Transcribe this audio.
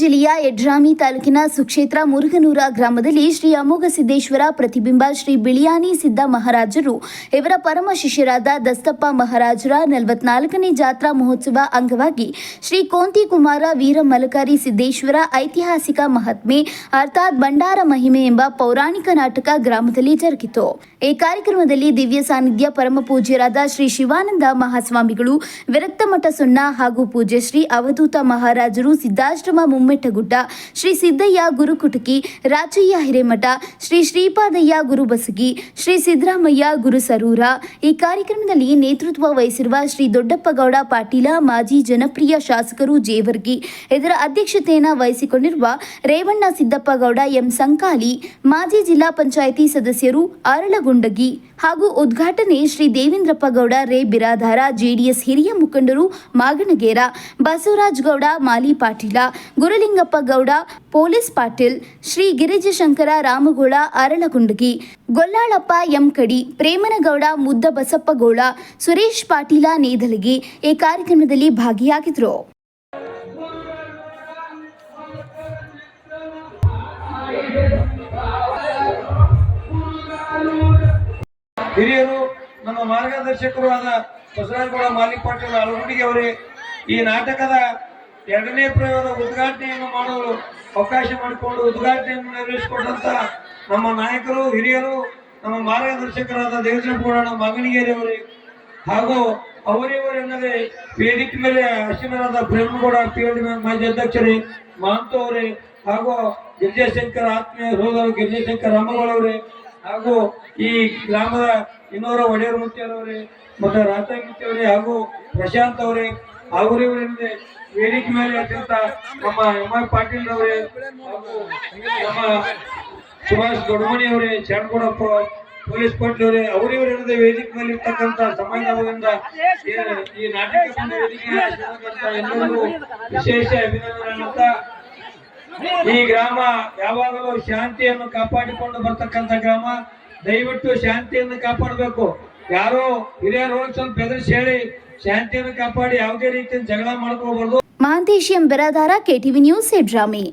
ಜಿಲ್ಲೆಯ ಯಡ್ರಾಮಿ ತಾಲೂಕಿನ ಸುಕ್ಷೇತ್ರ ಮುರುಗನೂರ ಗ್ರಾಮದಲ್ಲಿ ಶ್ರೀ ಅಮೋಘ ಸಿದ್ದೇಶ್ವರ ಪ್ರತಿಬಿಂಬ ಶ್ರೀ ಬಿಳಿಯಾನಿ ಸಿದ್ದ ಮಹಾರಾಜರು, ಇವರ ಪರಮ ಶಿಷ್ಯರಾದ ದಸ್ತಪ್ಪ ಮಹಾರಾಜರ ನಲವತ್ನಾಲ್ಕನೇ ಜಾತ್ರಾ ಮಹೋತ್ಸವ ಅಂಗವಾಗಿ ಶ್ರೀ ಕೋಂತಿ ಕುಮಾರ ವೀರ ಮಲಕಾರಿ ಸಿದ್ದೇಶ್ವರ ಐತಿಹಾಸಿಕ ಮಹಾತ್ಮೆ, ಅರ್ಥಾತ್ ಭಂಡಾರ ಮಹಿಮೆ ಎಂಬ ಪೌರಾಣಿಕ ನಾಟಕ ಗ್ರಾಮದಲ್ಲಿ ಜರುಗಿತು. ಈ ಕಾರ್ಯಕ್ರಮದಲ್ಲಿ ದಿವ್ಯ ಸಾನ್ನಿಧ್ಯ ಪರಮ ಪೂಜ್ಯರಾದ ಶ್ರೀ ಶಿವಾನಂದ ಮಹಾಸ್ವಾಮಿಗಳು, ವಿರಕ್ತಮಠ ಸುಣ್ಣ ಹಾಗೂ ಪೂಜ್ಯ ಶ್ರೀ ಅವಧೂತ ಮಹಾರಾಜರು ಸಿದ್ದಾಶ್ರಮ ಮುಮ್ಮೆಟ್ಟಗುಡ್ಡ ಶ್ರೀ ಸಿದ್ದಯ್ಯ ಗುರುಕುಟುಕಿ ರಾಜಯ್ಯ ಹಿರೇಮಠ, ಶ್ರೀ ಶ್ರೀಪಾದಯ್ಯ ಗುರುಬಸಗಿ, ಶ್ರೀ ಸಿದ್ದರಾಮಯ್ಯ ಗುರು ಸರೂರ ಈ ಕಾರ್ಯಕ್ರಮದಲ್ಲಿ ನೇತೃತ್ವ ವಹಿಸಿರುವ ಶ್ರೀ ದೊಡ್ಡಪ್ಪಗೌಡ ಪಾಟೀಲ, ಮಾಜಿ ಜನಪ್ರಿಯ ಶಾಸಕರು ಜೇವರ್ಗಿ. ಇದರ ಅಧ್ಯಕ್ಷತೆಯನ್ನು ವಹಿಸಿಕೊಂಡಿರುವ ರೇವಣ್ಣ ಸಿದ್ದಪ್ಪಗೌಡ ಎಂ ಸಂಕಾಲಿ, ಮಾಜಿ ಜಿಲ್ಲಾ ಪಂಚಾಯಿತಿ ಸದಸ್ಯರು ಅರಳಗುಂಡಗಿ ಹಾಗೂ ಉದ್ಘಾಟನೆ ಶ್ರೀ ದೇವೇಂದ್ರಪ್ಪ ಗೌಡ ರೇ ಬಿರಾದಾರ, ಜೆಡಿಎಸ್ ಹಿರಿಯ ಮುಖಂಡರು ಮಾಗಣಗೇರ ಬಸವರಾಜ್ ಗೌಡ, ಮಾಲಿ ಪಾಟೀಲ, ಗುರುಲಿಂಗಪ್ಪ ಗೌಡ, ಪೊಲೀಸ್ ಪಾಟೀಲ್, ಶ್ರೀ ಗಿರಿಜಶಂಕರ ರಾಮಗೋಳ, ಅರಳಗುಂಡಗಿ, ಗೊಲ್ಲಾಳಪ್ಪ ಎಂ ಕಡಿ ಪ್ರೇಮನಗೌಡ ಮುದ್ದ ಬಸಪ್ಪಗೌಡ ಸುರೇಶ್ ಪಾಟೀಲ ನೇದಲಗಿ ಈ ಕಾರ್ಯಕ್ರಮದಲ್ಲಿ ಭಾಗಿಯಾಗಿದ್ದರು ಹಿರಿಯರು, ನಮ್ಮ ಮಾರ್ಗದರ್ಶಕರು ಆದ ಬಸವರಾಜಗೌಡ ಮಾಲಿಕ್ ಪಾಟೀಲ್ ಅಲಗುಡಿಗೆ ಅವರೇ, ಈ ನಾಟಕದ ಎರಡನೇ ಪ್ರಯೋಗದ ಉದ್ಘಾಟನೆಯನ್ನು ಮಾಡಲು ಅವಕಾಶ ಮಾಡಿಕೊಂಡು ಉದ್ಘಾಟನೆಯನ್ನು ನೆರವೇರಿಸಿಕೊಂಡಂತ ನಮ್ಮ ನಾಯಕರು, ಹಿರಿಯರು, ನಮ್ಮ ಮಾರ್ಗದರ್ಶಕರಾದ ದೇವೇಂದ್ರಗೌಡ ಮಗನಿಗೇರಿ ಅವರೇ ಹಾಗೂ ಅವರಿವರೆಲ್ಲದೆ ವೇದಿಕೆ ಮೇಲೆ ಅಶ್ವಿನರಾದ ಪ್ರೇಮಗೌಡ ಪಿ ಮಾಜಿ ಅಧ್ಯಕ್ಷರೇ ಮಹಂತ ಅವರೇ ಹಾಗೂ ಗಿರಿಜಾಶಂಕರ್ ಆತ್ಮೀಯ ಸೋದರ ಗಿರಿಜಾಶಂಕರ್ ರಾಮಗೌಡ ಅವರೇ ಹಾಗೂ ಈ ಗ್ರಾಮದ ಇನ್ನೋರ ಒಡೆಯರ್ ಮುತ್ಯಾರವರೇ ಮತ್ತು ಅವರೇ ಹಾಗೂ ಪ್ರಶಾಂತ್ ಅವರೇ ಅವರಿವರಿಂದ ವೇದಿಕೆ ಮೇಲೆ ಅತ್ಯಂತ ನಮ್ಮ ಎಂ ಆರ್ ಪಾಟೀಲ್ ಅವರೇ ಹಾಗೂ ನಮ್ಮ ಸುಭಾಷ್ ದೊಡ್ಡಮಣಿ ಅವರೇ ಚಾಣಗೋಡಪ್ಪ ಪೊಲೀಸ್ ಪಾಟೀಲ್ ಅವರೇ ಇರದೆ ವೇದಿಕೆ ಮೇಲೆ ಇರ್ತಕ್ಕಂಥ ಸಮಾಜದಿಂದ ಈ- ನಾಟಕ ವಿಶೇಷ ಅಭಿನಂದನೆ ಈ ಗ್ರಾಮ ಯಾವಾಗಲೂ ಶಾಂತಿಯನ್ನು ಕಾಪಾಡಿಕೊಂಡು ಬರ್ತಕ್ಕಂಥ ಗ್ರಾಮ. ದಯವಿಟ್ಟು ಶಾಂತಿಯನ್ನು ಕಾಪಾಡಬೇಕು. ಯಾರೋ ಹಿರಿಯರು ಸ್ವಲ್ಪ ಬೆದರಿಸಿ ಹೇಳಿ, ಶಾಂತಿಯನ್ನು ಕಾಪಾಡಿ ಯಾವುದೇ ರೀತಿಯ ಜಗಳ ಮಾಡ್ಕೋಬಾರ್ದು. Mahantesh M Biradar KTV news, Yadrami.